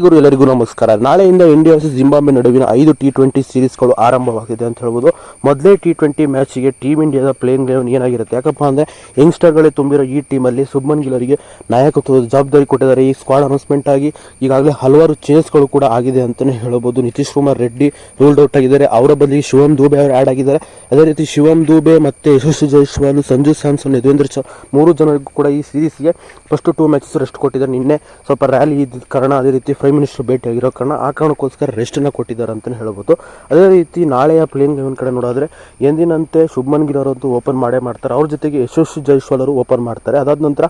ಗುರು ಎಲ್ಲರಿಗೂ ನಮಸ್ಕಾರ. ನಾಳೆಯಿಂದ ಇಂಡಿಯಾ ವರ್ಸಸ್ ಜಿಂಬಾಬ್ವೆ ನಡುವಿನ ಐದು ಟಿ ಟ್ವೆಂಟಿ ಸೀರೀಸ್ಗಳು ಆರಂಭವಾಗಿದೆ ಅಂತ ಹೇಳ್ಬೋದು. ಮೊದಲೇ ಟಿ ಟ್ವೆಂಟಿ ಮ್ಯಾಚ್ಗೆ ಟೀಮ್ ಇಂಡಿಯಾದ ಪ್ಲೇಯಿಂಗ್ ಲೆವೆನ್ ಏನಾಗಿರುತ್ತೆ? ಯಾಕಪ್ಪ ಅಂದರೆ ಯಂಗ್ಸ್ಟರ್ಗಳೇ ತುಂಬಿರೋ ಈ ಟೀಮಲ್ಲಿ ಸುಬ್ಮನ್ ಗಿಲ್ ಅವರಿಗೆ ನಾಯಕತ್ವದ ಜವಾಬ್ದಾರಿ ಕೊಟ್ಟಿದ್ದಾರೆ. ಈ ಸ್ಕ್ವಾಡ್ ಅನೌನ್ಸ್ಮೆಂಟ್ ಆಗಿ ಈಗಾಗಲೇ ಹಲವಾರು ಚೇಂಜ್ಗಳು ಕೂಡ ಆಗಿದೆ ಅಂತಲೇ ಹೇಳ್ಬೋದು. ನಿತೀಶ್ ಕುಮಾರ್ ರೆಡ್ಡಿ ರೂಲ್ಡ್ ಔಟ್ ಆಗಿದ್ದಾರೆ. ಅವರ ಬದಲಿಗೆ ಶಿವಮ್ ದೂಬೆ ಅವರು ಆ್ಯಡ್ ಆಗಿದ್ದಾರೆ. ಅದೇ ರೀತಿ ಶಿವಮ್ ದೂಬೆ ಮತ್ತು ಯಶಸ್ವಿ ಜೈಸ್ವಾಲ್ ಸಂಜು ಸ್ಯಾಮ್ಸನ್ ಯದುವೇಂದ್ರ ಚ ಮೂರು ಜನರಿಗೂ ಕೂಡ ಈ ಸೀರೀಸ್ಗೆ ಫಸ್ಟ್ ಟೂ ಮ್ಯಾಚಸ್ ರೆಸ್ಟ್ ಕೊಟ್ಟಿದ್ದಾರೆ. ನಿನ್ನೆ ಸ್ವಲ್ಪ ರ್ಯಾಲಿ ಇದ್ದ ಕಾರಣ ಅದೇ ರೀತಿ ಪ್ರೈಮ್ ಮಿನಿಸ್ಟರ್ ಭೇಟಿಯಾಗಿರೋ ಕಾರಣ ಆ ಕಾರಣಕ್ಕೋಸ್ಕರ ರೆಸ್ಟನ್ನು ಕೊಟ್ಟಿದ್ದಾರೆ ಅಂತಲೇ ಹೇಳ್ಬೋದು. ಅದೇ ರೀತಿ ನಾಳೆಯ ಪ್ಲೇಯಿಂಗ್ ಲೆವೆನ್ ಕಡೆ ನೋಡಿದ್ರೆ ಎಂದಿನಂತೆ ಶುಭ್ಮನ್ ಗಿಲ್ ಅವರಂತೂ ಓಪನ್ ಮಾಡೇ ಮಾಡ್ತಾರೆ. ಅವ್ರ ಜೊತೆಗೆ ಯಶಸ್ವಿ ಜೈಸ್ವಾಲ್ ಅವರು ಓಪನ್ ಮಾಡ್ತಾರೆ. ಅದಾದ ನಂತರ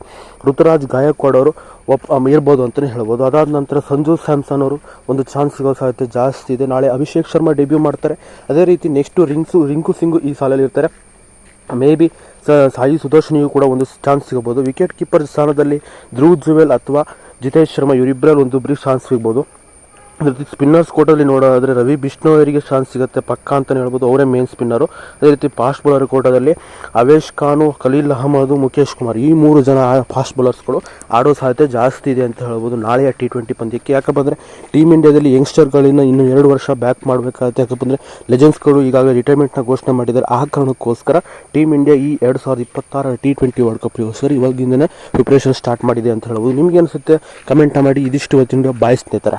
ಋತುರಾಜ್ ಗಾಯಕ್ವಾಡ್ ಅವರು ಒಪ್ ಇರ್ಬೋದು ಅಂತಲೇ ಹೇಳ್ಬೋದು. ಅದಾದ ನಂತರ ಸಂಜು ಸ್ಯಾಮ್ಸನ್ ಅವರು ಒಂದು ಚಾನ್ಸ್ ಸಿಗೋ ಸಾಧ್ಯತೆ ಜಾಸ್ತಿ ಇದೆ. ನಾಳೆ ಅಭಿಷೇಕ್ ಶರ್ಮಾ ಡೆಬ್ಯೂ ಮಾಡ್ತಾರೆ. ಅದೇ ರೀತಿ ನೆಕ್ಸ್ಟು ರಿಂಗ್ಸು ರಿಂಕು ಸಿಂಗು ಈ ಸಾಲಲ್ಲಿ ಇರ್ತಾರೆ. ಮೇ ಬಿ ಸಾಯಿ ಸುದರ್ಶನಿಗೂ ಕೂಡ ಒಂದು ಚಾನ್ಸ್ ಸಿಗಬಹುದು. ವಿಕೆಟ್ ಕೀಪರ್ ಸ್ಥಾನದಲ್ಲಿ ಧ್ರುವ್ ಜುವೆಲ್ ಅಥವಾ ಜಿತೇಶ್ ಶರ್ಮಾ ಇವರಿಬ್ಬರಲ್ಲಿ ಒಂದು ಬ್ರೀಫ್ ಚಾನ್ಸ್ ಸಿಗ್ಬೋದು. ಅದೇ ಸ್ಪಿನ್ನರ್ಸ್ ಕೋಟಲ್ಲಿ ನೋಡೋದಾದ್ರೆ ರವಿ ಬಿಷ್ಣು ಅವರಿಗೆ ಚಾನ್ಸ್ ಸಿಗುತ್ತೆ, ಪಕ್ಕ ಅಂತಲೇ ಹೇಳ್ಬೋದು, ಅವರೇ ಮೇನ್ ಸ್ಪಿನ್ನರು ಅದೇ ರೀತಿ ಫಾಸ್ಟ್ ಬೌಲರ್ ಕೋಟದಲ್ಲಿ ಅವೇಶ್ ಖಾನು, ಖಲೀಲ್ ಅಹಮದು ಮುಖೇಶ್ ಕುಮಾರ್ ಈ ಮೂರು ಜನ ಫಾಸ್ಟ್ ಬೌಲರ್ಸ್ಗಳು ಆಡೋ ಸಾಧ್ಯತೆ ಜಾಸ್ತಿ ಇದೆ ಅಂತ ಹೇಳ್ಬೋದು ನಾಳೆಯ ಟಿ ಟ್ವೆಂಟಿ ಪಂದ್ಯಕ್ಕೆ. ಯಾಕಪ್ಪ ಅಂದರೆ ಟೀಮ್ ಇಂಡಿಯಾದಲ್ಲಿ ಯಂಗ್ಸ್ಟರ್ಗಳಿಂದ ಇನ್ನು ಎರಡು ವರ್ಷ ಬ್ಯಾಕ್ ಮಾಡಬೇಕಾಗುತ್ತೆ. ಯಾಕಪ್ಪ ಅಂದರೆ ಲೆಜೆಂಡ್ಸ್ಗಳು ಈಗಾಗಲೇ ರಿಟೈರ್ಮೆಂಟ್ನ ಘೋಷಣೆ ಮಾಡಿದ್ದಾರೆ. ಆ ಕಾರಣಕ್ಕೋಸ್ಕರ ಟೀಮ್ ಇಂಡಿಯಾ ಈ ಎರಡು ಸಾವಿರದ ಇಪ್ಪತ್ತಾರ ಟಿ ಟ್ವೆಂಟಿ ವರ್ಲ್ಡ್ ಕಪ್ಗೋಸ್ಕರ ಇವಾಗಿಂದನೇ ಪ್ರಿಪ್ರೇಷನ್ ಸ್ಟಾರ್ಟ್ ಮಾಡಿದೆ ಅಂತ ಹೇಳ್ಬೋದು. ನಿಮ್ಗೆ ಅನಿಸುತ್ತೆ? ಕಮೆಂಟ್ ಮಾಡಿ. ಇದಿಷ್ಟು ಇವತ್ತಿನ ಬಾಯ್ ಸ್ನೇಹಿತರ.